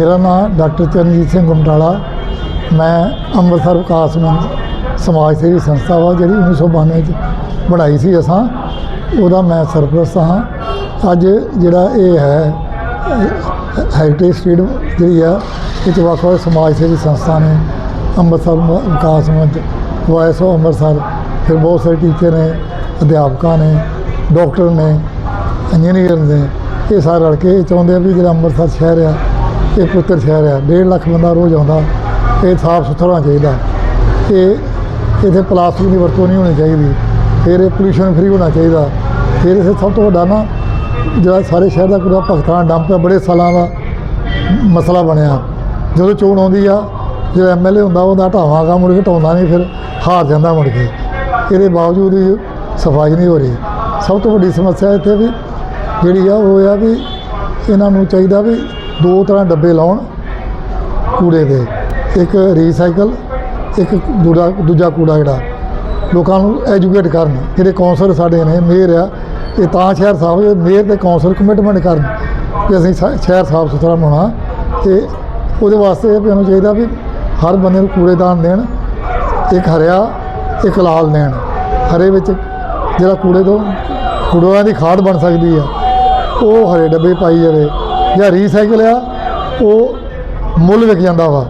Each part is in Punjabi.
ਮੇਰਾ ਨਾਮ ਡਾਕਟਰ ਚਰਨਜੀਤ ਸਿੰਘ ਗੁਮਟਾਲਾ ਮੈਂ ਅੰਮ੍ਰਿਤਸਰ ਵਿਕਾਸ ਮੰਚ ਸਮਾਜ ਸੇਵੀ ਸੰਸਥਾ ਵਾ, ਜਿਹੜੀ 1992 ਚ ਬਣਾਈ ਸੀ ਅਸਾਂ। ਉਹਦਾ ਮੈਂ ਸਰਪ੍ਰਸਤ ਹਾਂ। ਅੱਜ ਜਿਹੜਾ ਇਹ ਹੈ ਹੈਰੀਟੇਜ ਸਟਰੀਟ ਜਿਹੜੀ ਆ, ਇਹ 'ਚ ਵੱਖ ਵੱਖ ਸਮਾਜ ਸੇਵੀ ਸੰਸਥਾ ਨੇ ਅੰਮ੍ਰਿਤਸਰ ਵਿਕਾਸ ਮੰਚ ਵਾਇਸ ਆਫ ਅੰਮ੍ਰਿਤਸਰ, ਫਿਰ ਬਹੁਤ ਸਾਰੇ ਟੀਚਰ ਨੇ, ਅਧਿਆਪਕਾਂ ਨੇ ਡਾਕਟਰ ਨੇ ਇੰਜੀਨੀਅਰ ਨੇ, ਇਹ ਸਾਰੇ ਰਲ ਕੇ ਇਹ ਚਾਹੁੰਦੇ ਆ ਵੀ ਜਿਹੜਾ ਅੰਮ੍ਰਿਤਸਰ ਸ਼ਹਿਰ ਆ ਇਹ ਪੁੱਤਰ ਸ਼ਹਿਰ ਆ 1.5 ਲੱਖ ਬੰਦਾ ਰੋਜ਼ ਆਉਂਦਾ, ਇਹ ਸਾਫ਼ ਸੁਥਰਾ ਹੋਣਾ ਚਾਹੀਦਾ। ਇਹ ਇੱਥੇ ਪਲਾਸਟਿਕ ਦੀ ਵਰਤੋਂ ਨਹੀਂ ਹੋਣੀ ਚਾਹੀਦੀ, ਫਿਰ ਇਹ ਪੋਲੂਸ਼ਨ ਫ੍ਰੀ ਹੋਣਾ ਚਾਹੀਦਾ। ਫਿਰ ਇਹ ਸਭ ਤੋਂ ਵੱਡਾ ਨਾ, ਜਿਹੜਾ ਸਾਰੇ ਸ਼ਹਿਰ ਦਾ ਪੂਰਾ ਭਗਤਾਂ ਡੰਪ ਹੈ ਬੜੇ ਸਾਲਾਂ ਦਾ ਮਸਲਾ ਬਣਿਆ। ਜਦੋਂ ਚੋਣ ਆਉਂਦੀ ਆ ਜਿਹੜਾ ਐਮਐਲਏ ਹੁੰਦਾ, ਉਹਦਾ ਢਾਵਾਂਗਾ ਮੁੜ ਕੇ ਢਾਉਂਦਾ ਨਹੀਂ, ਫਿਰ ਹਾਰ ਜਾਂਦਾ ਮੁੜ ਕੇ। ਇਹਦੇ ਬਾਵਜੂਦ ਵੀ ਸਫ਼ਾਈ ਨਹੀਂ ਹੋ ਰਹੀ। ਸਭ ਤੋਂ ਵੱਡੀ ਸਮੱਸਿਆ ਇੱਥੇ ਵੀ ਜਿਹੜੀ ਆ, ਉਹ ਆ ਵੀ ਇਹਨਾਂ ਨੂੰ ਚਾਹੀਦਾ ਵੀ ਦੋ ਤਰ੍ਹਾਂ ਡੱਬੇ ਲਾਉਣ ਕੂੜੇ ਦੇ। ਇੱਕ ਰੀਸਾਈਕਲ ਇੱਕ ਦੂਜਾ ਦੂਜਾ ਕੂੜਾ ਜਿਹੜਾ। ਲੋਕਾਂ ਨੂੰ ਐਜੂਕੇਟ ਕਰਨ। ਜਿਹੜੇ ਕੌਂਸਲਰ ਸਾਡੇ ਨੇ ਮੇਅਰ ਆ, ਇਹ ਤਾਂ ਸ਼ਹਿਰ ਸਾਫ਼ ਮੇਅਰ ਤੇ ਕੌਂਸਲਰ ਕਮਿਟਮੈਂਟ ਕਰਨ ਕਿ ਅਸੀਂ ਸ਼ਹਿ- ਸ਼ਹਿਰ ਸਾਫ਼ ਸੁਥਰਾ ਬਣਾਉਣਾ। ਤੇ ਉਹਦੇ ਵਾਸਤੇ ਇਹ ਵੀ ਉਹਨੂੰ ਚਾਹੀਦਾ ਵੀ ਹਰ ਬੰਦੇ ਨੂੰ ਕੂੜੇਦਾਨ ਦੇਣ, ਇੱਕ ਹਰਿਆ, ਇੱਕ ਲਾਲ ਦੇਣ ਹਰੇ ਵਿੱਚ ਜਿਹੜਾ ਕੂੜੇ ਤੋਂ ਕੂੜਿਆਂ ਦੀ ਖਾਦ ਬਣ ਸਕਦੀ ਆ, ਉਹ ਹਰੇ ਡੱਬੇ ਪਾਈ ਜਾਵੇ। ਜਾਂ ਰੀਸਾਈਕਲ ਆ, ਉਹ ਮੁੱਲ ਵਿਕ ਜਾਂਦਾ ਵਾ।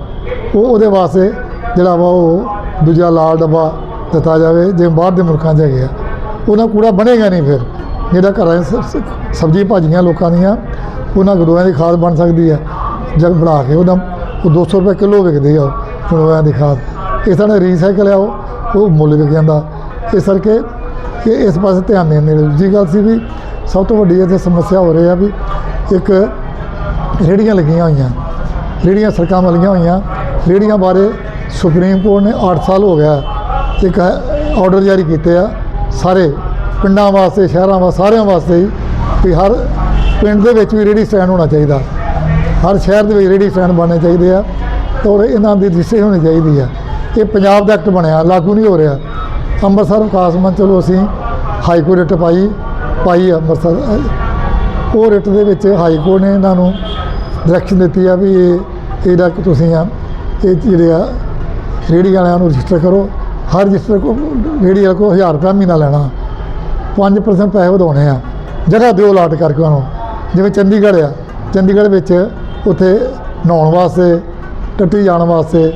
ਉਹ ਉਹਦੇ ਵਾਸਤੇ ਜਿਹੜਾ ਵਾ ਉਹ ਦੂਜਾ ਲਾਲ ਡੱਬਾ ਦਿੱਤਾ ਜਾਵੇ ਜਿਵੇਂ ਬਾਹਰ ਦੇ ਮੁਲਕਾਂ 'ਚ ਹੈਗੇ ਆ। ਉਹਨਾਂ ਕੂੜਾ ਬਣੇਗਾ ਨਹੀਂ ਫਿਰ। ਜਿਹੜਾ ਘਰਾਂ 'ਚ ਸ- ਸਬਜ਼ੀ ਭਾਜੀਆਂ ਲੋਕਾਂ ਦੀਆਂ, ਉਹਨਾਂ ਗਰੋਆਂ ਦੀ ਖਾਦ ਬਣ ਸਕਦੀ ਹੈ ਜਗ ਬਣਾ ਕੇ ਉਹਦਾ, ਉਹ 200 ਰੁਪਏ ਕਿਲੋ ਵਿਕਦੀ ਆ ਗਰੋਆਂ ਦੀ ਖਾਦ। ਇਸ ਤਰ੍ਹਾਂ ਰੀਸਾਈਕਲ ਆ ਉਹ ਉਹ ਮੁੱਲ ਵਿਕ ਜਾਂਦਾ। ਇਸ ਕਰਕੇ ਕਿ ਇਸ ਪਾਸੇ ਧਿਆਨ ਦੇਣ ਦੀ ਦੂਜੀ ਗੱਲ ਸੀ ਵੀ ਸਭ ਤੋਂ ਵੱਡੀ ਇੱਥੇ ਸਮੱਸਿਆ ਹੋ ਰਹੀ ਆ ਵੀ ਇੱਕ ਰੇਹੜੀਆਂ ਲੱਗੀਆਂ ਹੋਈਆਂ। ਰੇਹੜੀਆਂ ਸੜਕਾਂ ਵਾਲੀਆਂ ਹੋਈਆਂ। ਰੇਹੜੀਆਂ ਬਾਰੇ ਸੁਪਰੀਮ ਕੋਰਟ ਨੇ 8 ਸਾਲ ਹੋ ਗਿਆ ਇੱਕ ਆਰਡਰ ਜਾਰੀ ਕੀਤੇ ਆ। ਸਾਰੇ ਪਿੰਡਾਂ ਵਾਸਤੇ, ਸ਼ਹਿਰਾਂ ਵਾਸਤੇ, ਸਾਰਿਆਂ ਵਾਸਤੇ ਹੀ ਵੀ ਹਰ ਪਿੰਡ ਦੇ ਵਿੱਚ ਵੀ ਰੇਹੜੀ ਸਟੈਂਡ ਹੋਣਾ ਚਾਹੀਦਾ। ਹਰ ਸ਼ਹਿਰ ਦੇ ਵਿੱਚ ਰੇਹੜੀ ਸਟੈਂਡ ਬਣਨੇ ਚਾਹੀਦੇ ਆ ਔਰ ਇਹਨਾਂ ਦੀ ਰਜਿਸਟ੍ਰੇਸ਼ਨ ਹੋਣੀ ਚਾਹੀਦੀ ਆ। ਇਹ ਪੰਜਾਬ ਦਾ ਐਕਟ ਬਣਿਆ, ਲਾਗੂ ਨਹੀਂ ਹੋ ਰਿਹਾ। ਅੰਮ੍ਰਿਤਸਰ ਵਿਕਾਸ ਮੰਚ ਚਲੋ ਅਸੀਂ ਹਾਈ ਕੋਰਟ ਰਿਟ ਪਾਈ ਪਾਈ ਆ ਅੰਮ੍ਰਿਤਸਰ। ਉਹ ਰਿਟ ਦੇ ਵਿੱਚ ਹਾਈ ਕੋਰਟ ਨੇ ਇਹਨਾਂ ਨੂੰ ਡਾਇਰੈਕਸ਼ਨ ਦਿੱਤੀ ਆ ਵੀ ਇਹ ਇਹਦਾ ਕਿ ਤੁਸੀਂ ਆ, ਇਹ ਜਿਹੜੇ ਆ, ਰੇਹੜੀ ਵਾਲਿਆਂ ਨੂੰ ਰਜਿਸਟਰ ਕਰੋ। ਹਰ ਰਜਿਸਟਰ ਕੋ ਰੇਹੜੀ ਵਾਲੇ ਕੋ 1000 ਰੁਪਇਆ ਮਹੀਨਾ ਲੈਣਾ। 5% ਪੈਸੇ ਵਧਾਉਣੇ ਆ। ਜਗ੍ਹਾ ਦਿਓ ਲਾਟ ਕਰਕੇ ਉਹਨੂੰ। ਜਿਵੇਂ ਚੰਡੀਗੜ੍ਹ ਆ, ਚੰਡੀਗੜ੍ਹ ਵਿੱਚ ਉੱਥੇ ਨਹਾਉਣ ਵਾਸਤੇ, ਟੱਟੀ ਜਾਣ ਵਾਸਤੇ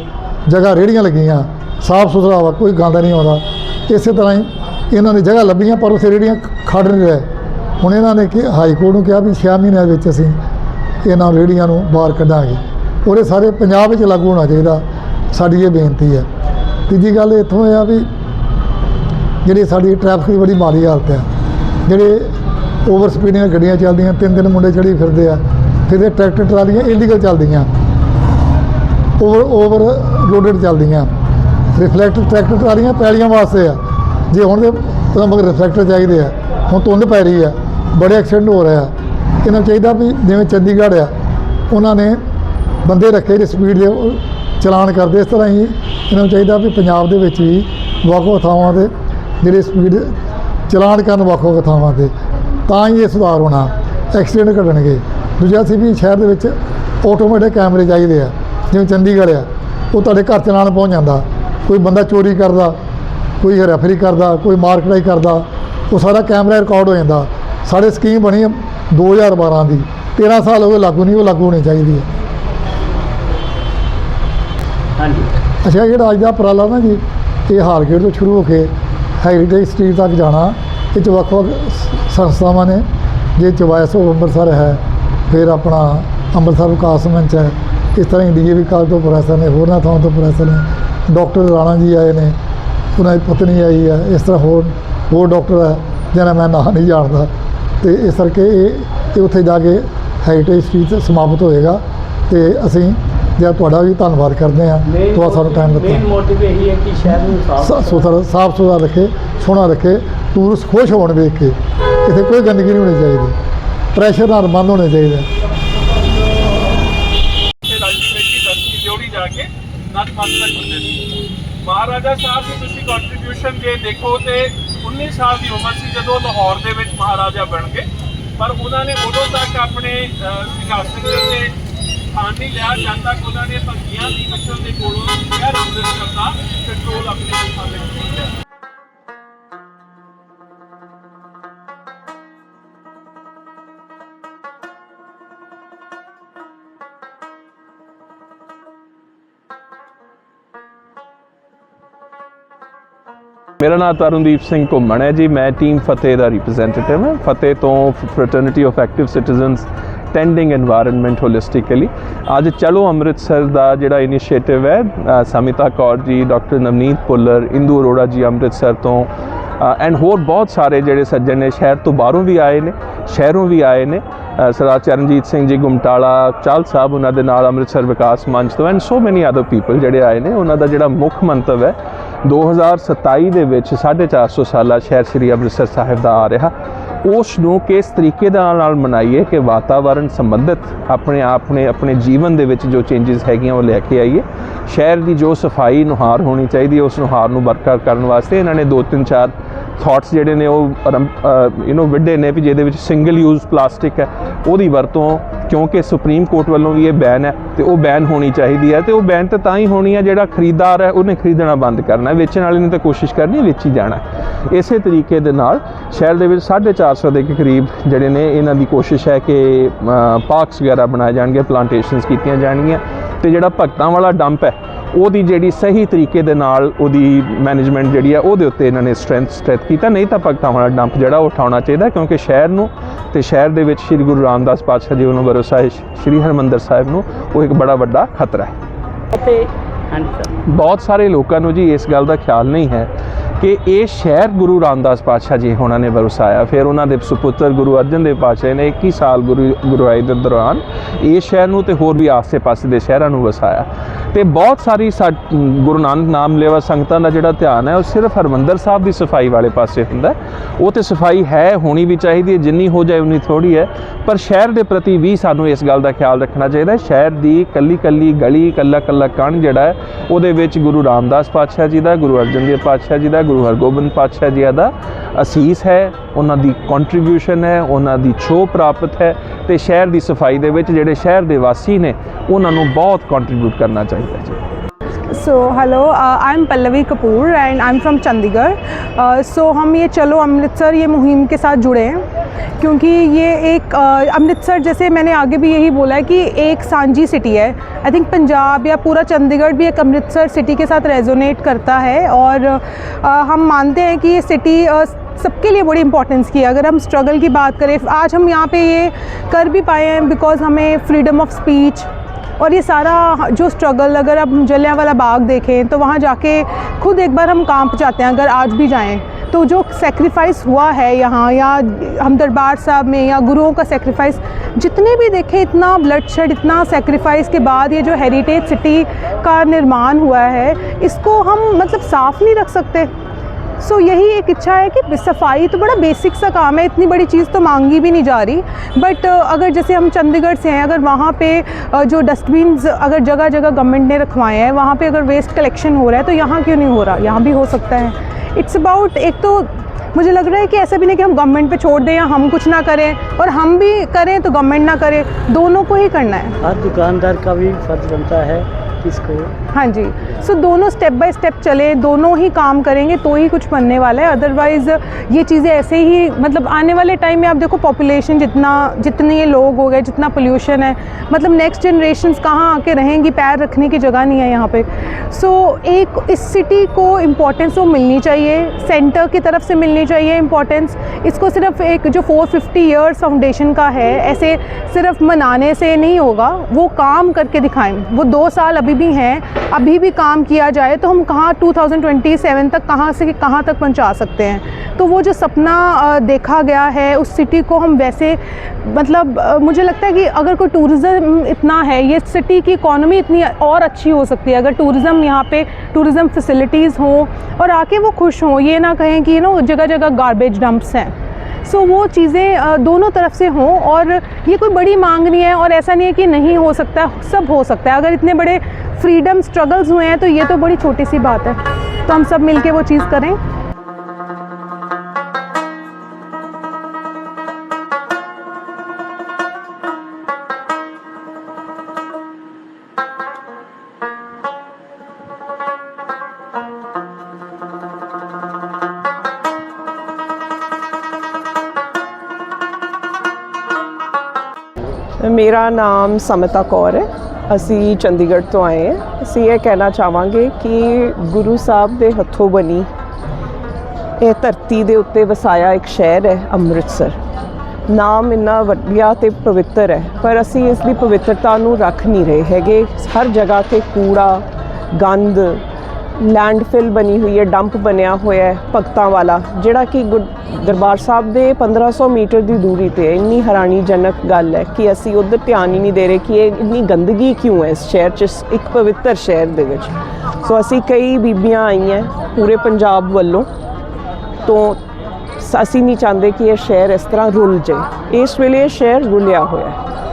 ਜਗ੍ਹਾ ਰੇਹੜੀਆਂ ਲੱਗੀਆਂ। ਸਾਫ਼ ਸੁਥਰਾ ਵਾ, ਕੋਈ ਗੰਦ ਨਹੀਂ ਆਉਂਦਾ। ਇਸੇ ਤਰ੍ਹਾਂ ਹੀ ਇਹਨਾਂ ਨੇ ਜਗ੍ਹਾ ਲੱਭੀਆਂ, ਪਰ ਉੱਥੇ ਰੇਹੜੀਆਂ ਖੜ ਨਹੀਂ ਰਹੇ। ਹੁਣ ਇਹਨਾਂ ਨੇ ਕਿ ਹਾਈ ਕੋਰਟ ਨੂੰ ਕਿਹਾ ਵੀ 6 ਮਹੀਨਿਆਂ ਵਿੱਚ ਅਸੀਂ ਇਹਨਾਂ ਰੇਹੜੀਆਂ ਨੂੰ ਬਾਹਰ ਕੱਢਾਂਗੇ। ਉਹਦੇ ਸਾਰੇ ਪੰਜਾਬ ਵਿੱਚ ਲਾਗੂ ਹੋਣਾ ਚਾਹੀਦਾ। ਸਾਡੀ ਇਹ ਬੇਨਤੀ ਹੈ। ਤੀਜੀ ਗੱਲ ਇੱਥੋਂ ਇਹ ਆ ਵੀ ਜਿਹੜੀ ਸਾਡੀ ਟ੍ਰੈਫਿਕ ਦੀ ਬੜੀ ਮਾੜੀ ਹਾਲਤ ਹੈ। ਜਿਹੜੇ ਓਵਰ ਸਪੀਡਿੰਗ ਗੱਡੀਆਂ ਚੱਲਦੀਆਂ, ਤਿੰਨ ਤਿੰਨ ਮੁੰਡੇ ਚੜੀ ਫਿਰਦੇ ਆ ਫਿਰ ਇਹ ਟਰੈਕਟਰ ਟਰਾਲੀਆਂ ਇਲੀਗਲ ਚੱਲਦੀਆਂ। ਓਵਰ ਓਵਰ ਲੋਡਡ ਚੱਲਦੀਆਂ। ਰਿਫਲੈਕਟਰ ਟਰੈਕਟਰ ਟਰਾਲੀਆਂ ਪੈਲੀਆਂ ਵਾਸਤੇ ਆ। ਜੇ ਹੁਣ ਦੇ ਮਗਰ ਰਿਫਲੈਕਟਰ ਚਾਹੀਦੇ ਆ, ਹੁਣ ਧੁੰਦ ਪੈ ਰਹੀ ਆ, ਬੜੇ ਐਕਸੀਡੈਂਟ ਹੋ ਰਹੇ ਆ। ਇਹਨਾਂ ਨੂੰ ਚਾਹੀਦਾ ਵੀ ਜਿਵੇਂ ਚੰਡੀਗੜ੍ਹ ਆ, ਉਹਨਾਂ ਨੇ ਬੰਦੇ ਰੱਖੇ ਜਿਹੜੇ ਸਪੀਡ ਦੇ ਚਲਾਨ ਕਰਦੇ ਇਸ ਤਰ੍ਹਾਂ ਹੀ। ਇਹਨਾਂ ਨੂੰ ਚਾਹੀਦਾ ਵੀ ਪੰਜਾਬ ਦੇ ਵਿੱਚ ਵੀ ਵੱਖ ਵੱਖ ਥਾਵਾਂ ਤੇ ਜਿਹੜੇ ਸਪੀਡ ਚਲਾਨ ਕਰਨ ਵੱਖ ਵੱਖ ਥਾਵਾਂ ਤੇ, ਤਾਂ ਹੀ ਇਹ ਸੁਧਾਰ ਹੋਣਾ। ਐਕਸੀਡੈਂਟ ਘਟਣਗੇ। ਦੂਜਾ ਸੀ ਵੀ ਸ਼ਹਿਰ ਦੇ ਵਿੱਚ ਆਟੋਮੈਟਿਕ ਕੈਮਰੇ ਚਾਹੀਦੇ ਆ, ਜਿਵੇਂ ਚੰਡੀਗੜ੍ਹ ਆ, ਉਹ ਤੁਹਾਡੇ ਘਰ ਚਲਾਨ ਪਹੁੰਚ ਜਾਂਦਾ। ਕੋਈ ਬੰਦਾ ਚੋਰੀ ਕਰਦਾ, ਕੋਈ ਰੈਫਰੀ ਕਰਦਾ, ਕੋਈ ਮਾਰਕਟਾਈ ਕਰਦਾ, ਉਹ ਸਾਰਾ ਕੈਮਰਾ ਰਿਕਾਰਡ ਹੋ ਜਾਂਦਾ। ਸਾਡੇ ਸਕੀਮ ਬਣੀ 2012 ਦੀ। 13 ਸਾਲ ਹੋ ਗਏ ਲਾਗੂ ਨਹੀਂ ਉਹ ਲਾਗੂ ਹੋਣੀ ਚਾਹੀਦੀ ਹੈ। ਹਾਂਜੀ। ਅੱਛਾ ਜਿਹੜਾ ਅੱਜ ਦਾ ਉਪਰਾਲਾ ਨਾ ਜੀ ਇਹ ਹਾਲਗੇਟ ਤੋਂ ਸ਼ੁਰੂ ਹੋ ਕੇ ਹੈਰੀਟੇਜ ਸਟਰੀਟ ਤੱਕ ਜਾਣਾ ਇਹ 'ਚ ਵੱਖ ਵੱਖ ਸੰਸਥਾਵਾਂ ਨੇ। ਜੇ ਚ ਵਾਇਸ ਆਫ ਅੰਮ੍ਰਿਤਸਰ ਹੈ ਫਿਰ ਆਪਣਾ ਅੰਮ੍ਰਿਤਸਰ ਵਿਕਾਸ ਮੰਚ ਹੈ। ਇਸ ਤਰ੍ਹਾਂ ਹੀ ਡੀਏਵੀ ਕਾਲਜ ਤੋਂ ਪ੍ਰੋਫੈਸਰ ਨੇ ਹੋਰਨਾਂ ਥਾਵਾਂ ਤੋਂ ਪ੍ਰੋਫੈਸਰ ਨੇ। ਡਾਕਟਰ ਰਾਣਾ ਜੀ ਆਏ ਨੇ ਉਹਨਾਂ ਦੀ ਪਤਨੀ ਆਈ ਹੈ ਇਸ ਤਰ੍ਹਾਂ ਹੋਰ ਹੋਰ ਡਾਕਟਰ ਹੈ ਜਿਹਨਾਂ ਮੈਂ ਨਾਂ ਨਹੀਂ ਜਾਣਦਾ। ਤੇ ਇਸ ਕਰਕੇ ਇਹ ਇਹ ਉੱਥੇ ਜਾ ਕੇ ਹੈਰੀਟੇਜ ਸਟਰੀਟ ਸਮਾਪਤ ਹੋਏਗਾ ਤੇ ਅਸੀਂ ਜਿਹੜਾ ਤੁਹਾਡਾ ਵੀ ਧੰਨਵਾਦ ਕਰਦੇ ਹਾਂ। ਤੁਹਾਡਾ ਸਾਨੂੰ ਟਾਈਮ ਦਿੱਤਾ। ਮੇਨ ਮੋਟਿਵ ਇਹੀ ਹੈ ਕਿ ਸ਼ਹਿਰ ਨੂੰ ਸਾਫ਼ ਸੁਥਰਾ ਸਾਫ਼ ਸੁਥਰਾ ਰੱਖੇ ਸੋਹਣਾ ਰੱਖੇ ਟੂਰਿਸਟ ਖੁਸ਼ ਹੋਣ ਵੇਖ ਕੇ। ਇੱਥੇ ਕੋਈ ਗੰਦਗੀ ਨਹੀਂ ਹੋਣੀ ਚਾਹੀਦੀ। ਪ੍ਰੈਸ਼ਰ ਨਾਲ ਬੰਦ ਹੋਣੇ ਚਾਹੀਦੇ। ਜਾ ਮਹਾਰਾਜਾ ਸਾਹਿਬ ਦੀ ਤੁਸੀਂ ਕੰਟਰੀਬਿਊਸ਼ਨ ਜੇ ਦੇਖੋ ਤੇ 19 ਸਾਲ ਦੀ ਉਮਰ ਸੀ ਜਦੋਂ ਲਾਹੌਰ ਦੇ ਵਿੱਚ ਮਹਾਰਾਜਾ ਬਣ ਗਏ। ਪਰ ਉਹਨਾਂ ਨੇ ਉਦੋਂ ਤੱਕ ਆਪਣੇ ਅਹ, ਦੇ ਉੱਤੇ ਸਥਾਨ ਨਹੀਂ ਲਿਆ। ਜਦ ਤੱਕ ਉਹਨਾਂ ਨੇ ਭੰਗੀਆਂ ਦੀ ਮਿਸ਼ਨ ਦੇ ਕੋਲੋਂ ਸ਼ਹਿਰ ਅੰਮ੍ਰਿਤਸਰ ਦਾ ਕੰਟਰੋਲ ਆਪਣੇ ਹੱਥਾਂ ਵਿੱਚ ਨਹੀਂ ਲਿਆ ਮੇਰਾ ਨਾਮ ਤਰਨਦੀਪ ਸਿੰਘ ਘੁੰਮਣ ਹੈ ਜੀ। ਮੈਂ ਟੀਮ ਫਤਿਹ ਦਾ ਰਿਪਰੈਜ਼ੈਂਟੇਟਿਵ ਹਾਂ। ਫਤਿਹ ਤੋਂ fraternity of active citizens tending environment holistically ਅੱਜ ਚਲੋ ਅੰਮ੍ਰਿਤਸਰ ਦਾ ਜਿਹੜਾ ਇਨੀਸ਼ੀਏਟਿਵ ਹੈ ਸਮਿਤਾ ਕੌਰ ਜੀ ਡਾਕਟਰ ਨਵਨੀਤ ਪੁੱਲਰ, ਇੰਦੂ ਅਰੋੜਾ ਜੀ ਅੰਮ੍ਰਿਤਸਰ ਤੋਂ ਐਂਡ ਹੋਰ ਬਹੁਤ ਸਾਰੇ ਜਿਹੜੇ ਸੱਜਣ ਨੇ, ਸ਼ਹਿਰ ਤੋਂ ਬਾਹਰੋਂ ਵੀ ਆਏ ਨੇ, ਸ਼ਹਿਰੋਂ ਵੀ ਆਏ ਨੇ। ਸਰਦਾਰ ਚਰਨਜੀਤ ਸਿੰਘ ਜੀ ਗੁੰਮਟਾਲਾ ਚਾਲ ਸਾਹਿਬ ਉਹਨਾਂ ਦੇ ਨਾਲ ਅੰਮ੍ਰਿਤਸਰ ਵਿਕਾਸ ਮੰਚ ਤੋਂ and so many other people ਜਿਹੜੇ ਆਏ ਨੇ, ਉਹਨਾਂ ਦਾ ਜਿਹੜਾ ਮੁੱਖ ਮੰਤਵ ਹੈ 2027 ਦੇ ਵਿੱਚ 450 ਸਾਲਾ ਸ਼ਹਿਰ ਸ੍ਰੀ ਅੰਮ੍ਰਿਤਸਰ ਸਾਹਿਬ ਦਾ ਆ ਰਿਹਾ। ਉਸ ਨੂੰ ਕਿਸ ਤਰੀਕੇ ਦੇ ਨਾਲ ਮਨਾਈਏ ਕਿ ਵਾਤਾਵਰਣ ਸੰਬੰਧਿਤ ਆਪਣੇ ਆਪ ਨੇ ਆਪਣੇ ਜੀਵਨ ਦੇ ਵਿੱਚ ਜੋ ਚੇਂਜਸ ਹੈਗੀਆਂ ਉਹ ਲੈ ਕੇ ਆਈਏ। ਸ਼ਹਿਰ ਦੀ ਜੋ ਸਫ਼ਾਈ ਨੁਹਾਰ ਹੋਣੀ ਚਾਹੀਦੀ ਹੈ, ਉਸ ਨੁਹਾਰ ਨੂੰ ਬਰਕਰਾਰ ਕਰਨ ਵਾਸਤੇ ਇਹਨਾਂ ਨੇ ਦੋ ਤਿੰਨ ਚਾਰ ਥਾਟਸ ਜਿਹੜੇ ਨੇ ਉਹ ਯੂ نو ਵਿੱਢੇ ਨੇ ਵੀ ਜਿਹਦੇ ਵਿੱਚ ਸਿੰਗਲ ਯੂਜ਼ ਪਲਾਸਟਿਕ ਹੈ। ਉਹਦੀ ਵਰਤੋਂ ਕਿਉਂਕਿ ਸੁਪਰੀਮ ਕੋਰਟ ਵੱਲੋਂ ਵੀ ਇਹ ਬੈਨ ਹੈ ਤੇ ਉਹ ਬੈਨ ਹੋਣੀ ਚਾਹੀਦੀ ਹੈ ਤੇ ਉਹ ਬੈਨ ਤੇ ਤਾਂ ਹੀ ਹੋਣੀ ਹੈ ਜਿਹੜਾ ਖਰੀਦਦਾਰ ਹੈ, ਉਹਨੇ ਖਰੀਦਣਾ ਬੰਦ ਕਰਨਾ ਹੈ। ਵੇਚਣ ਵਾਲੇ ਨੇ ਤਾਂ ਕੋਸ਼ਿਸ਼ ਕਰਨੀ ਹੈ, ਵੇਚੀ ਜਾਣਾ ਇਸੇ ਤਰੀਕੇ ਦੇ ਨਾਲ ਸ਼ਹਿਰ ਦੇ ਵਿੱਚ 450 ਦੇ ਕਰੀਬ ਜਿਹੜੇ ਨੇ, ਇਹਨਾਂ ਦੀ ਕੋਸ਼ਿਸ਼ ਹੈ ਕਿ ਪਾਰਕਸ ਵਗੈਰਾ ਬਣਾਏ ਜਾਣਗੇ ਪਲਾਂਟੇਸ਼ਨਸ ਕੀਤੀਆਂ ਜਾਣਗੀਆਂ ਤੇ ਜਿਹੜਾ ਭਗਤਾਂ ਵਾਲਾ ਡੰਪ ਹੈ ਉਹਦੀ ਜਿਹੜੀ ਸਹੀ ਤਰੀਕੇ ਦੇ ਨਾਲ ਉਹਦੀ ਮੈਨੇਜਮੈਂਟ ਜਿਹੜੀ ਹੈ ਉਹਦੇ ਉੱਤੇ ਇਹਨਾਂ ਨੇ ਸਟਰੈਂਥ ਸਟ੍ਰੈਥ ਕੀਤਾ। ਨਹੀਂ ਤਾਂ ਭਗਤਾਂ ਵਾਲਾ ਡੰਪ ਜਿਹੜਾ ਉਹ ਉਠਾਉਣਾ ਚਾਹੀਦਾ ਕਿਉਂਕਿ ਸ਼ਹਿਰ ਨੂੰ ਤੇ ਸ਼ਹਿਰ ਦੇ ਵਿੱਚ ਸ੍ਰੀ ਗੁਰੂ ਰਾਮਦਾਸ ਪਾਤਸ਼ਾਹ ਜੀ ਵੱਲੋਂ ਭਰੋਸਾ ਹੈ ਸ੍ਰੀ ਹਰਮੰਦਰ ਸਾਹਿਬ ਨੂੰ ਉਹ ਇੱਕ ਬੜਾ ਵੱਡਾ ਖਤਰਾ ਹੈ। ਅਤੇ ਹਾਂਜੀ ਸਰ। ਬਹੁਤ ਸਾਰੇ ਲੋਕਾਂ ਨੂੰ ਜੀ ਇਸ ਗੱਲ ਦਾ ਖਿਆਲ ਨਹੀਂ ਹੈ ਕਿ ਇਹ ਸ਼ਹਿਰ ਗੁਰੂ ਰਾਮਦਾਸ ਪਾਤਸ਼ਾਹ ਜੀ ਹੋਣਾ ਨੇ ਵਰਸਾਇਆ। ਫਿਰ ਉਹਨਾਂ ਦੇ ਸੁਪੁੱਤਰ ਗੁਰੂ ਅਰਜਨ ਦੇਵ ਪਾਤਸ਼ਾਹ ਨੇ 21 ਸਾਲ ਗੁਰੂ ਗੁਰਵਾਈ ਦੇ ਦੌਰਾਨ ਇਹ ਸ਼ਹਿਰ ਨੂੰ ਤੇ ਹੋਰ ਵੀ ਆਸ-ਪਾਸੇ ਦੇ ਸ਼ਹਿਰਾਂ ਨੂੰ ਵਸਾਇਆ। ਤੇ ਬਹੁਤ ਸਾਰੀ ਸਾ- ਗੁਰੂ ਨਾਨਕ ਨਾਮ ਲੇਵਾ ਸੰਗਤਾਂ ਦਾ ਜਿਹੜਾ ਧਿਆਨ ਹੈ, ਉਹ ਸਿਰਫ ਹਰਮੰਦਰ ਸਾਹਿਬ ਦੀ ਸਫ਼ਾਈ ਵਾਲੇ ਪਾਸੇ ਹੁੰਦਾ ਉਹ ਤੇ ਸਫ਼ਾਈ ਹੈ, ਹੋਣੀ ਵੀ ਚਾਹੀਦੀ ਹੈ, ਜਿੰਨੀ ਹੋ ਜਾਏ ਉਨੀ ਥੋੜੀ ਹੈ। ਪਰ ਸ਼ਹਿਰ ਦੇ ਪ੍ਰਤੀ ਵੀ ਸਾਨੂੰ ਇਸ ਗੱਲ ਦਾ ਖਿਆਲ ਰੱਖਣਾ ਚਾਹੀਦਾ ਸ਼ਹਿਰ ਦੀ ਕੱਲੀ ਕੱਲੀ ਗਲੀ ਕੱਲਾ ਕੱਲਾ ਕਣ ਜਿਹੜਾ ਹੈ, ਉਹਦੇ ਵਿੱਚ ਗੁਰੂ ਰਾਮਦਾਸ ਪਾਤਸ਼ਾਹ ਜੀ ਦਾ, ਗੁਰੂ ਅਰਜਨ ਦੇਵ ਪਾਤਸ਼ਾਹ ਜੀ ਦਾ ਗੁਰੂ ਹਰਗੋਬਿੰਦ ਪਾਤਸ਼ਾਹ ਜੀ ਦਾ ਅਸੀਸ ਹੈ, ਉਹਨਾਂ ਦੀ ਕੰਟਰੀਬਿਊਸ਼ਨ ਹੈ, ਉਹਨਾਂ ਦੀ ਛੋਹ ਪ੍ਰਾਪਤ ਹੈ ਤੇ ਸ਼ਹਿਰ ਦੀ ਸਫ਼ਾਈ ਦੇ ਵਿੱਚ ਜਿਹੜੇ ਸ਼ਹਿਰ ਦੇ ਵਾਸੀ ਨੇ, ਉਹਨਾਂ ਨੂੰ ਬਹੁਤ ਕੰਟਰੀਬਿਊਟ ਕਰਨਾ ਚਾਹੀਦਾ ਜੀ। So hello I am Pallavi Kapoor and I am from Chandigarh so हम ये चलो अमृतसर ये मुहिम के साथ जुड़े हैं क्योंकि ये एक uh, अमृतसर जैसे मैंने आगे भी यही बोला है कि एक सांझी सिटी है। आई थिंक पंजाब या पूरा चंडीगढ़ भी एक अमृतसर सिटी के साथ रेजोनेट करता है और uh, हम मानते हैं कि ये सिटी uh, सबके लिए बड़ी इंपॉर्टेंस की है। अगर हम स्ट्रगल की बात करें आज हम यहाँ पे ये कर भी पाए हैं बिकॉज़ हमें फ्रीडम ऑफ़ स्पीच और ये सारा जो स्ट्रगल अगर अब जलियांवाला बाग देखें तो वहाँ जाके खुद एक बार हम काँप जाते हैं, अगर आज भी जाएँ तो जो सेक्रीफाइस हुआ है यहाँ, या हम दरबार साहब में, या गुरुओं का सेक्रीफाइस जितने भी देखें, इतना ब्लड शेड इतना सेक्रीफाइस के बाद ये जो हेरिटेज सिटी का निर्माण हुआ है, इसको हम मतलब साफ़ नहीं रख सकते। सो यही एक इच्छा है कि सफ़ाई तो बड़ा बेसिक सा काम है, इतनी बड़ी चीज़ तो मांगी भी नहीं जा रही। बट अगर जैसे हम चंडीगढ़ से हैं, अगर वहाँ पे जो डस्टबिन अगर जगह जगह गवर्नमेंट ने रखवाए हैं, वहाँ पे अगर वेस्ट कलेक्शन हो रहा है तो यहाँ क्यों नहीं हो रहा? यहाँ भी हो सकता है। इट्स अबाउट एक तो मुझे लग रहा है कि ऐसा भी नहीं कि हम गवर्नमेंट पे छोड़ दें या हम कुछ ना करें, और हम भी करें तो गवर्नमेंट ना करे। दोनों को ही करना है। हर दुकानदार का भी फ़र्ज़ बनता है कि इसको हाँ जी। सो so, दोनों स्टेप बाय स्टेप चले दोनों ही काम करेंगे तो ही कुछ बनने वाला है। अदरवाइज़ ये चीज़ें ऐसे ही मतलब आने वाले टाइम में आप देखो पॉपुलेशन जितना जितने लोग हो गए जितना पोल्यूशन है मतलब नेक्स्ट जनरेशन कहाँ आके रहेंगी? पैर रखने की जगह नहीं है यहाँ पे। सो so, एक इस सिटी को इम्पोर्टेंस वो मिलनी चाहिए सेंटर की तरफ़ से मिलनी चाहिए इम्पोर्टेंस इसको सिर्फ़ एक जो 450 ईयर्स फाउंडेशन का है ऐसे सिर्फ़ मनाने से नहीं होगा वो काम करके दिखाएँ। वो दो साल अभी भी हैं, अभी भी काम किया जाए तो हम कहाँ 2027 तक कहाँ से, कहाँ तक पहुँचा सकते हैं? तो वो जो सपना देखा गया है उस सिटी को हम वैसे मतलब मुझे लगता है कि अगर कोई टूरिज़्म इतना है, ये सिटी की इकॉनमी इतनी और अच्छी हो सकती है। अगर टूरिज़्म यहाँ पे टूरिज़्म फैसिलिटीज़ हों और आके वो खुश हों, ये ना कहें कि नो जगह जगह गार्बेज डंप्स हैं। सो वो चीज़ें दोनों तरफ़ से हों और ये कोई बड़ी मांग नहीं है और ऐसा नहीं है कि नहीं हो सकता, सब हो सकता है। अगर इतने बड़े फ्रीडम स्ट्रगल्स हुए हैं तो ये तो बड़ी छोटी सी बात है। तो हम सब मिलके वो चीज़ करें। मेरा नाम समिता कौर है। ਅਸੀਂ ਚੰਡੀਗੜ੍ਹ ਤੋਂ ਆਏ ਹਾਂ। ਅਸੀਂ ਇਹ ਕਹਿਣਾ ਚਾਹਾਂਗੇ ਕਿ ਗੁਰੂ ਸਾਹਿਬ ਦੇ ਹੱਥੋਂ ਬਣੀ ਇਹ ਧਰਤੀ ਦੇ ਉੱਤੇ ਵਸਾਇਆ ਇੱਕ ਸ਼ਹਿਰ ਹੈ, ਅੰਮ੍ਰਿਤਸਰ। ਨਾਮ ਇੰਨਾ ਵਧੀਆ ਤੇ ਪਵਿੱਤਰ ਹੈ, ਪਰ ਅਸੀਂ ਇਸ ਦੀ ਪਵਿੱਤਰਤਾ ਨੂੰ ਰੱਖ ਨਹੀਂ ਰਹੇ ਹੈਗੇ। ਹਰ ਜਗ੍ਹਾ ਤੇ ਕੂੜਾ, ਗੰਦ ਲੈਂਡਫਿਲ ਬਣੀ ਹੋਈ ਹੈ, ਡੰਪ ਬਣਿਆ ਹੋਇਆ ਹੈ ਭਗਤਾਂ ਵਾਲਾ, ਜਿਹੜਾ ਕਿ ਗੁਰ- ਦਰਬਾਰ ਸਾਹਿਬ ਦੇ 1500 ਮੀਟਰ ਦੀ ਦੂਰੀ ਤੇ ਹੈ। ਇੰਨੀ ਹੈਰਾਨੀਜਨਕ ਗੱਲ ਹੈ ਕਿ ਅਸੀਂ ਉਧਰ ਧਿਆਨ ਹੀ ਨਹੀਂ ਦੇ ਰਹੇ ਕਿ ਇਹ ਇੰਨੀ ਗੰਦਗੀ ਕਿਉਂ ਹੈ ਇਸ ਸ਼ਹਿਰ 'ਚ, ਇਸ ਇੱਕ ਪਵਿੱਤਰ ਸ਼ਹਿਰ ਦੇ ਵਿੱਚ। ਸੋ ਅਸੀਂ ਕਈ ਬੀਬੀਆਂ ਆਈਆਂ ਪੂਰੇ ਪੰਜਾਬ ਵੱਲੋਂ। ਤੋਂ ਅਸੀਂ ਨਹੀਂ ਚਾਹੁੰਦੇ ਕਿ ਇਹ ਸ਼ਹਿਰ ਇਸ ਤਰ੍ਹਾਂ ਰੁਲ ਜਾਏ। ਇਸ ਵੇਲੇ ਇਹ ਸ਼ਹਿਰ ਰੁਲਿਆ ਹੋਇਆ ਹੈ।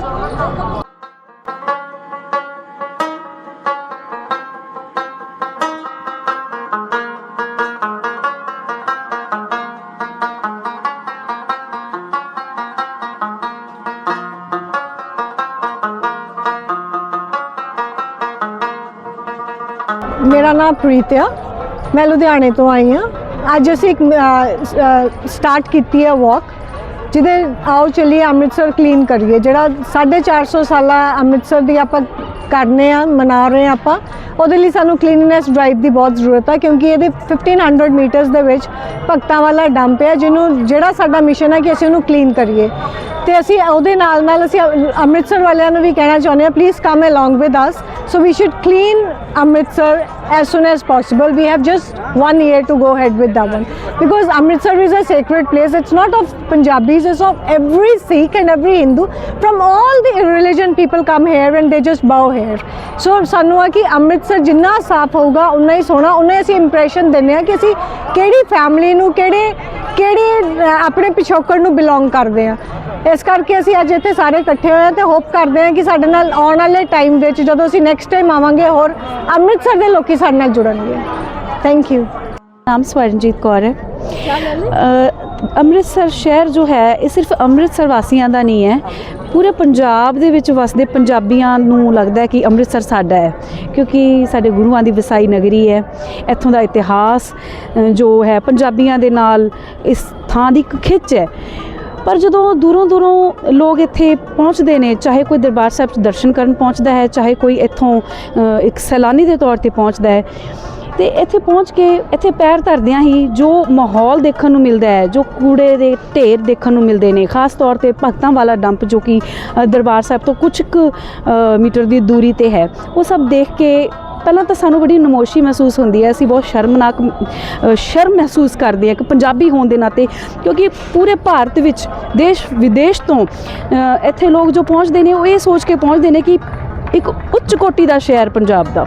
ਮੇਰਾ ਨਾਮ ਪ੍ਰੀਤ ਆ ਮੈਂ ਲੁਧਿਆਣੇ ਤੋਂ ਆਈ ਹਾਂ। ਅੱਜ ਅਸੀਂ ਇੱਕ ਸਟਾਰਟ ਕੀਤੀ ਹੈ ਵਾਕ ਜਿਹਦੇ ਆਓ ਚੱਲੀਏ, ਅੰਮ੍ਰਿਤਸਰ ਕਲੀਨ ਕਰੀਏ। ਜਿਹੜਾ 450 ਸਾਲਾ ਅੰਮ੍ਰਿਤਸਰ ਦੀ ਆਪਾਂ ਕਰਨੇ ਆ, ਮਨਾ ਰਹੇ ਆ ਆਪਾਂ, ਉਹਦੇ ਲਈ ਸਾਨੂੰ ਕਲੀਨਨੈਸ ਡਰਾਈਵ ਦੀ ਬਹੁਤ ਜ਼ਰੂਰਤ ਆ, ਕਿਉਂਕਿ ਇਹਦੇ 1500 ਮੀਟਰਸ ਦੇ ਵਿੱਚ ਭਗਤਾਂ ਵਾਲਾ ਡੰਪ ਹੈ ਜਿਹਨੂੰ ਜਿਹੜਾ ਸਾਡਾ ਮਿਸ਼ਨ ਹੈ ਕਿ ਅਸੀਂ ਉਹਨੂੰ ਕਲੀਨ ਕਰੀਏ। ਤੇ ਅਸੀਂ ਉਹਦੇ ਨਾਲ ਨਾਲ ਅਸੀਂ ਅੰਮ੍ਰਿਤਸਰ ਵਾਲਿਆਂ ਨੂੰ ਵੀ ਕਹਿਣਾ ਚਾਹੁੰਦੇ ਹਾਂ please come along with us so we should clean Amritsar as soon as possible. We have just one year to go ahead with that one. Because amritsar is a sacred place, it's not of punjabis it's of every sikh and every hindu from all the religion people come here and they just bow here. So ਸਾਨੂੰ ਆ ਕਿ ਅੰਮ੍ਰਿਤਸਰ ਜਿੰਨਾ ਸਾਫ਼ ਹੋਊਗਾ ਉਨਾ ਹੀ ਸੋਹਣਾ ਉਨਾ ਹੀ ਅਸੀਂ ਇੰਪ੍ਰੈਸ਼ਨ ਦਿੰਦੇ ਆ ਕਿ ਅਸੀਂ ਕਿਹੜੀ ਫੈਮਿਲੀ ਨੂੰ ਕਿਹੜੇ ਕਿਹੜੇ ਆਪਣੇ ਪਿਛੋਕੜ ਨੂੰ ਬਿਲੋਂਗ ਕਰਦੇ ਆ ਇਸ ਕਰਕੇ ਅਸੀਂ ਅੱਜ ਇੱਥੇ ਸਾਰੇ ਇਕੱਠੇ ਹੋਏ ਹਾਂ ਤੇ ਹੋਪ ਕਰਦੇ ਹਾਂ ਕਿ ਸਾਡੇ ਨਾਲ ਆਉਣ ਵਾਲੇ ਟਾਈਮ ਵਿੱਚ ਜਦੋਂ ਅਸੀਂ ਨੈਕਸਟ ਟਾਈਮ ਆਵਾਂਗੇ ਹੋਰ ਅੰਮ੍ਰਿਤਸਰ ਦੇ ਲੋਕੀ ਸਾਡੇ ਨਾਲ ਜੁੜਨਗੇ। ਥੈਂਕ ਯੂ ਨਾਮ ਸਵਰਨਜੀਤ ਕੌਰ ਹੈ। ਅੰਮ੍ਰਿਤਸਰ ਸ਼ਹਿਰ ਜੋ ਹੈ, ਇਹ ਸਿਰਫ ਅੰਮ੍ਰਿਤਸਰ ਵਾਸੀਆਂ ਦਾ ਨਹੀਂ ਹੈ। ਪੂਰੇ ਪੰਜਾਬ ਦੇ ਵਿੱਚ ਵਸਦੇ ਪੰਜਾਬੀਆਂ ਨੂੰ ਲੱਗਦਾ ਹੈ ਕਿ ਅੰਮ੍ਰਿਤਸਰ ਸਾਡਾ ਹੈ, ਕਿਉਂਕਿ ਸਾਡੇ ਗੁਰੂਆਂ ਦੀ ਵਸਾਈ ਨਗਰੀ ਹੈ। ਇੱਥੋਂ ਦਾ ਇਤਿਹਾਸ ਜੋ ਹੈ, ਪੰਜਾਬੀਆਂ ਦੇ ਨਾਲ ਇਸ ਥਾਂ ਦੀ ਇੱਕ ਖਿੱਚ ਹੈ। ਪਰ ਜਦੋਂ ਦੂਰੋਂ ਦੂਰੋਂ ਲੋਕ ਇੱਥੇ ਪਹੁੰਚਦੇ ਨੇ, ਚਾਹੇ ਕੋਈ ਦਰਬਾਰ ਸਾਹਿਬ 'ਚ ਦਰਸ਼ਨ ਕਰਨ ਪਹੁੰਚਦਾ ਹੈ, ਚਾਹੇ ਕੋਈ ਇੱਥੋਂ ਇੱਕ ਸੈਲਾਨੀ ਦੇ ਤੌਰ ਤੇ ਪਹੁੰਚਦਾ ਹੈ ਤੇ ਇੱਥੇ ਪਹੁੰਚ ਕੇ ਇੱਥੇ ਪੈਰ ਧਰਦਿਆਂ ਹੀ ਜੋ ਮਾਹੌਲ ਦੇਖਣ ਨੂੰ ਮਿਲਦਾ ਹੈ, ਜੋ ਕੂੜੇ ਦੇ ਢੇਰ ਦੇਖਣ ਨੂੰ ਮਿਲਦੇ ਨੇ, ਖਾਸ ਤੌਰ ਤੇ ਭਗਤਾਂ ਵਾਲਾ ਡੰਪ ਜੋ ਕਿ ਦਰਬਾਰ ਸਾਹਿਬ ਤੋਂ ਕੁਝ ਕੁ ਮੀਟਰ ਦੀ ਦੂਰੀ ਤੇ ਹੈ, ਉਹ ਸਭ ਦੇਖ ਕੇ ਪਹਿਲਾਂ ਤਾਂ ਸਾਨੂੰ ਬੜੀ ਨਮੋਸ਼ੀ ਮਹਿਸੂਸ ਹੁੰਦੀ ਹੈ, ਅਸੀਂ ਬਹੁਤ ਸ਼ਰਮਨਾਕ ਸ਼ਰਮ ਮਹਿਸੂਸ ਕਰਦੇ ਹਾਂ ਕਿ ਪੰਜਾਬੀ ਹੋਣ ਦੇ ਨਾਤੇ, ਕਿਉਂਕਿ ਪੂਰੇ ਭਾਰਤ ਵਿੱਚ ਦੇਸ਼ ਵਿਦੇਸ਼ ਤੋਂ ਇੱਥੇ ਲੋਕ ਜੋ ਪਹੁੰਚਦੇ ਨੇ, ਉਹ ਇਹ ਸੋਚ ਕੇ ਪਹੁੰਚਦੇ ਨੇ ਕਿ ਇੱਕ ਉੱਚ ਕੋਟੀ ਦਾ ਸ਼ਹਿਰ ਪੰਜਾਬ ਦਾ,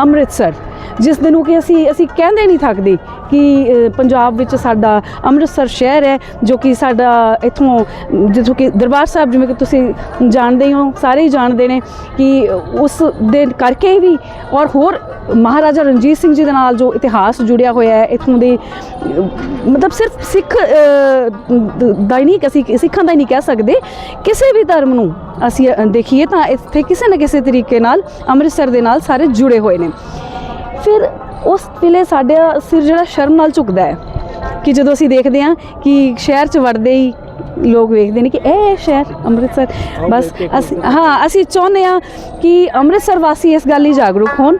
ਅੰਮ੍ਰਿਤਸਰ। ਜਿਸ ਦੇ ਨੂੰ ਕਿ ਅਸੀਂ ਅਸੀਂ ਕਹਿੰਦੇ ਨਹੀਂ ਥੱਕਦੇ ਕਿ ਪੰਜਾਬ ਵਿੱਚ ਸਾਡਾ ਅੰਮ੍ਰਿਤਸਰ ਸ਼ਹਿਰ ਹੈ, ਜੋ ਕਿ ਸਾਡਾ ਇੱਥੋਂ, ਜਿੱਥੋਂ ਕਿ ਦਰਬਾਰ ਸਾਹਿਬ ਜਿਵੇਂ ਕਿ ਤੁਸੀਂ ਜਾਣਦੇ ਹੋ ਸਾਰੇ ਹੀ ਜਾਣਦੇ ਨੇ ਕਿ ਉਸ ਦੇ ਕਰਕੇ ਵੀ ਔਰ ਹੋਰ ਮਹਾਰਾਜਾ ਰਣਜੀਤ ਸਿੰਘ ਜੀ ਦੇ ਨਾਲ ਜੋ ਇਤਿਹਾਸ ਜੁੜਿਆ ਹੋਇਆ ਹੈ, ਇੱਥੋਂ ਦੇ, ਮਤਲਬ ਸਿਰਫ ਸਿੱਖ ਦਾ ਹੀ ਨਹੀਂ ਅਸੀਂ ਸਿੱਖਾਂ ਦਾ ਹੀ ਨਹੀਂ ਕਹਿ ਸਕਦੇ, ਕਿਸੇ ਵੀ ਧਰਮ ਨੂੰ ਅਸੀਂ ਦੇਖੀਏ ਤਾਂ ਇੱਥੇ ਕਿਸੇ ਨਾ ਕਿਸੇ ਤਰੀਕੇ ਨਾਲ ਅੰਮ੍ਰਿਤਸਰ ਦੇ ਨਾਲ ਸਾਰੇ ਜੁੜੇ ਹੋਏ ਨੇ। ਫਿਰ ਉਸ ਵੇਲੇ ਸਾਡਾ ਸਿਰ ਜਿਹੜਾ ਸ਼ਰਮ ਨਾਲ ਝੁਕਦਾ ਹੈ ਕਿ ਜਦੋਂ ਅਸੀਂ ਦੇਖਦੇ ਹਾਂ ਕਿ ਸ਼ਹਿਰ 'ਚ ਵੜਦੇ ਹੀ ਲੋਕ ਵੇਖਦੇ ਨੇ ਕਿ ਇਹ ਸ਼ਹਿਰ ਅੰਮ੍ਰਿਤਸਰ ਬਸ ਅਸੀਂ ਹਾਂ ਅਸੀਂ ਚਾਹੁੰਦੇ ਹਾਂ ਕਿ ਅੰਮ੍ਰਿਤਸਰ ਵਾਸੀ ਇਸ ਗੱਲ ਲਈ ਜਾਗਰੂਕ ਹੋਣ।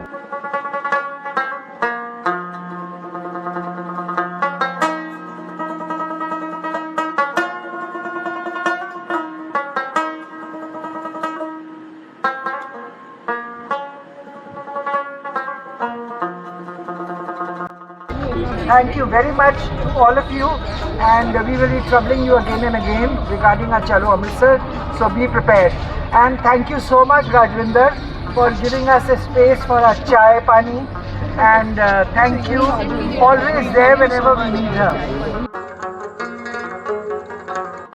Thank you very much to all of you and we will be troubling you again and again regarding our Chalo Amritsar so be prepared. And thank you so much Rajvinder for giving us a space for our chai pani. And uh, thank you. Always there whenever we need her.